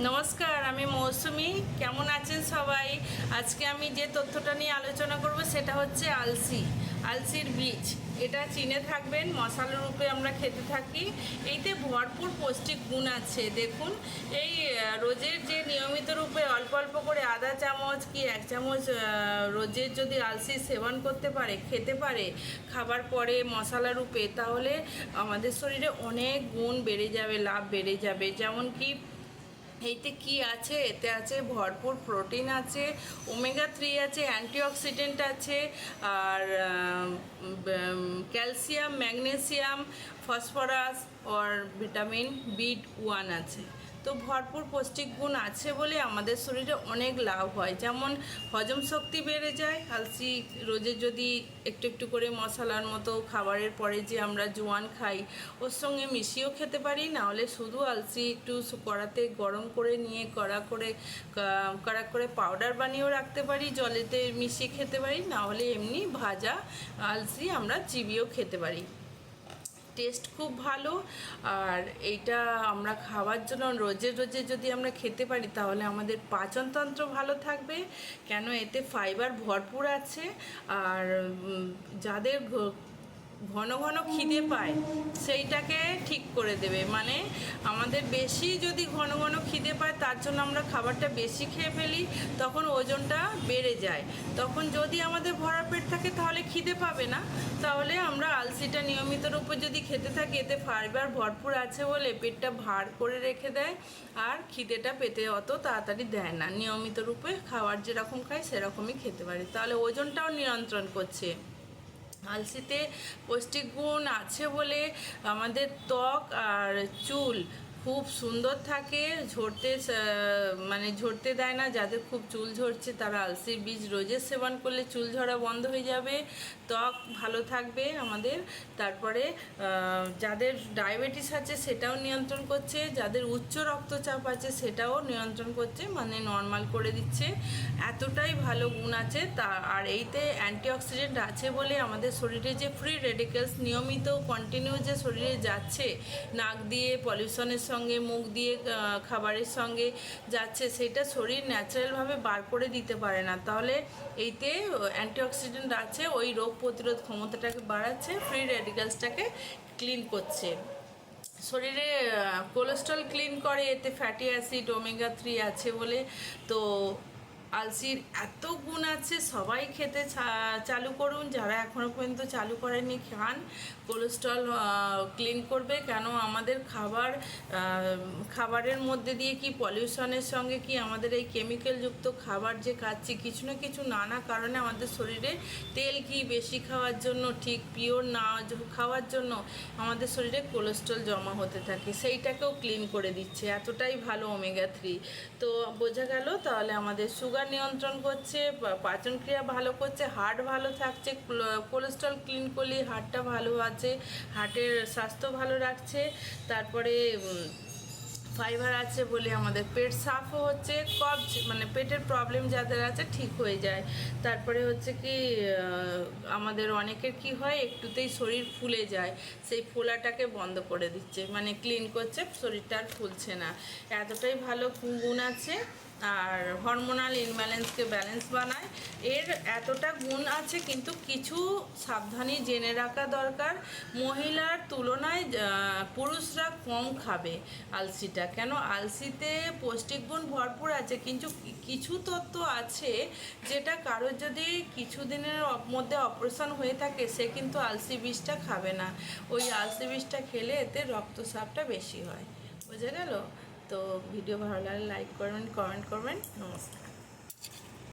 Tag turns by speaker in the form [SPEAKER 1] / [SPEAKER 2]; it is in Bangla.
[SPEAKER 1] নমস্কার, আমি মৌসুমি। কেমন আছেন সবাই? আজকে আমি যে তথ্যটা নিয়ে আলোচনা করব সেটা হচ্ছে আলসি, আলসির বীজ। এটা চিনে থাকবেন মশলা রূপে আমরা খেতে থাকি। এইতে ভরপুর পৌষ্টিক গুণ আছে। দেখুন, এই রোজের যে নিয়মিত রূপে অল্প অল্প করে আধা চামচ কি এক চামচ রোজের যদি আলসি সেবন করতে পারে, খেতে পারে, খাবার পরে মশলা রূপে, তাহলে আমাদের শরীরে অনেক গুণ বেড়ে যাবে, লাভ বেড়ে যাবে। যেমন কি এইতে কি আছে? এতে আছে ভরপুর প্রোটিন আছে, ওমেগা থ্রি আছে, অ্যান্টিঅক্সিডেন্ট আছে, আর ক্যালসিয়াম, ম্যাগনেসিয়াম, ফসফরাস, ওর ভিটামিন বি ওয়ান আছে। তো ভরপুর পৌষ্টিক গুণ আছে বলে আমাদের শরীরে অনেক লাভ হয়। যেমন হজম শক্তি বেড়ে যায় আলসি রোজে যদি একটু একটু করে মশলার মতো খাবারের পরে যে আমরা জোয়ান খাই, ওর সঙ্গে মিশিয়েও খেতে পারি না হলে শুধু আলসি একটু কড়াতে গরম করে নিয়ে কড়া করে কড়া করে পাউডার বানিয়েও রাখতে পারি, জলেতে মিশিয়ে খেতে পারি না হলে এমনি ভাজা আলসি আমরা চিবিয়েও খেতে পারি। টেস্ট খুব ভালো। আর এইটা আমরা খাওয়ার জন্য রোজে রোজে যদি আমরা খেতে পারি, তাহলে আমাদের পাচনতন্ত্র ভালো থাকবে। কেন এতে ফাইবার ভরপুর আছে। আর যাদের ঘন ঘন খিদে পায়, সেইটাকে ঠিক করে দেবে। মানে আমাদের বেশি যদি ঘন ঘন খিদে পায়, তার জন্য আমরা খাবারটা বেশি খেয়ে ফেলি, তখন ওজনটা বেড়ে যায়। তখন যদি আমাদের ভরা পেট থাকে, তাহলে খিদে পাবে না। তাহলে আমরা আলসিটা নিয়মিত রূপে যদি খেতে থাকি, এতে ফাইবার ভরপুর আছে বলে পেটটা ভার করে রেখে দেয়, আর খিদেটা পেতে অত তাড়াতাড়ি দেয় না। নিয়মিত রূপে খাবার যেরকম খাই সেরকমই খেতে পারি। তাহলে ওজনটাও নিয়ন্ত্রণ করছে। আলসিতে পৌষ্টিক গুণ আছে বলে আমাদের ত্বক আর চুল খুব সুন্দর থাকে, ঝরতে মানে ঝরতে দেয় না, যাদের খুব চুল ঝরছে তারা আলসির বীজ রোজের সেবন করলে চুল ঝরা বন্ধ হয়ে যাবে। ত্বক ভালো থাকবে আমাদের। তারপরে যাদের ডায়াবেটিস আছে সেটাও নিয়ন্ত্রণ করছে, যাদের উচ্চ রক্তচাপ আছে সেটাও নিয়ন্ত্রণ করছে মানে নর্মাল করে দিচ্ছে। এতটাই ভালো গুণ আছে। তা, আর এইতে অ্যান্টিঅক্সিডেন্ট আছে বলে আমাদের শরীরে যে ফ্রি রেডিকেলস নিয়মিত কন্টিনিউ যে শরীরে যাচ্ছে, নাক দিয়ে পলিউশনের সঙ্গে, মুখ দিয়ে খাবারের সঙ্গে যাচ্ছে, সেটা শরীর ন্যাচারালভাবে বার করে দিতে পারে না। তাহলে এইতে অ্যান্টিঅক্সিডেন্ট আছে, ওই রোগ প্রতিরোধ ক্ষমতাটাকে বাড়াচ্ছে ফ্রি রেডিকেলসটাকে ক্লিন করছে। শরীরে কোলেস্ট্রল ক্লিন করে, এতে ফ্যাটি অ্যাসিড ওমেগা থ্রি আছে বলে, তো আলসির এত গুণ আছে, সবাই খেতে চালু করুন। যারা এখনও পর্যন্ত চালু করেনি খান। কোলেস্ট্রল ক্লিন করবে। কেন আমাদের খাবার খাবারের মধ্যে দিয়ে কি পলিউশনের সঙ্গে কি আমাদের এই কেমিক্যালযুক্ত খাবার যে খাচ্ছি, কিছু না কিছু নানা কারণে আমাদের শরীরে তেল ঘি বেশি খাওয়ার জন্য ঠিক পিওর না খাওয়ার জন্য আমাদের শরীরে কোলেস্ট্রল জমা হতে থাকে। সেইটাকেও ক্লিন করে দিচ্ছে। এতটাই ভালো ওমেগা থ্রি তো বোঝা গেল, তাহলে আমাদের সুগার নিয়ন্ত্রণ করছে, পা- পাচনক্রিয়া ভালো করছে হার্ট ভালো থাকছে ক্লো- কোলেস্ট্রল ক্লিন করলে হার্টটা ভালো আছে হার্টের স্বাস্থ্য ভালো রাখছে, তারপরে ফাইবার আছে বলে আমাদের পেট সাফও হচ্ছে কবজ মানে পেটের প্রবলেম যাদের আছে ঠিক হয়ে যায়। তারপরে হচ্ছে কি আমাদের অনেকের কি হয়, একটুতেই শরীর ফুলে যায়, সেই ফোলাটাকে বন্ধ করে দিচ্ছে মানে ক্লিন করছে, শরীরটা আর ফুলছে না। এতটাই ভালো গুণ আছে আর হরমোনাল ইনব্যালেন্সকে ব্যালেন্স বানায়। এর এতটা গুণ আছে কিন্তু কিছু সাবধানী জেনে রাখা দরকার। মহিলার তুলনায় পুরুষরা কম খাবে আলসিটা। কেন? আলসিতে পৌষ্টিক গুণ ভরপুর আছে, কিন্তু কিছু তত্ত্ব আছে যেটা কারোর যদি কিছুদিনের অপ- মধ্যে অপারেশন হয়ে থাকে, সে কিন্তু আলসি বিষটা খাবে না। ওই আলসি বিষটা খেলে এতে রক্তচাপটা বেশি হয়। বোঝা গেল? তো ভিডিও ভালো লাগলে লাইক করবেন কমেন্ট করবেন। নমস্কার।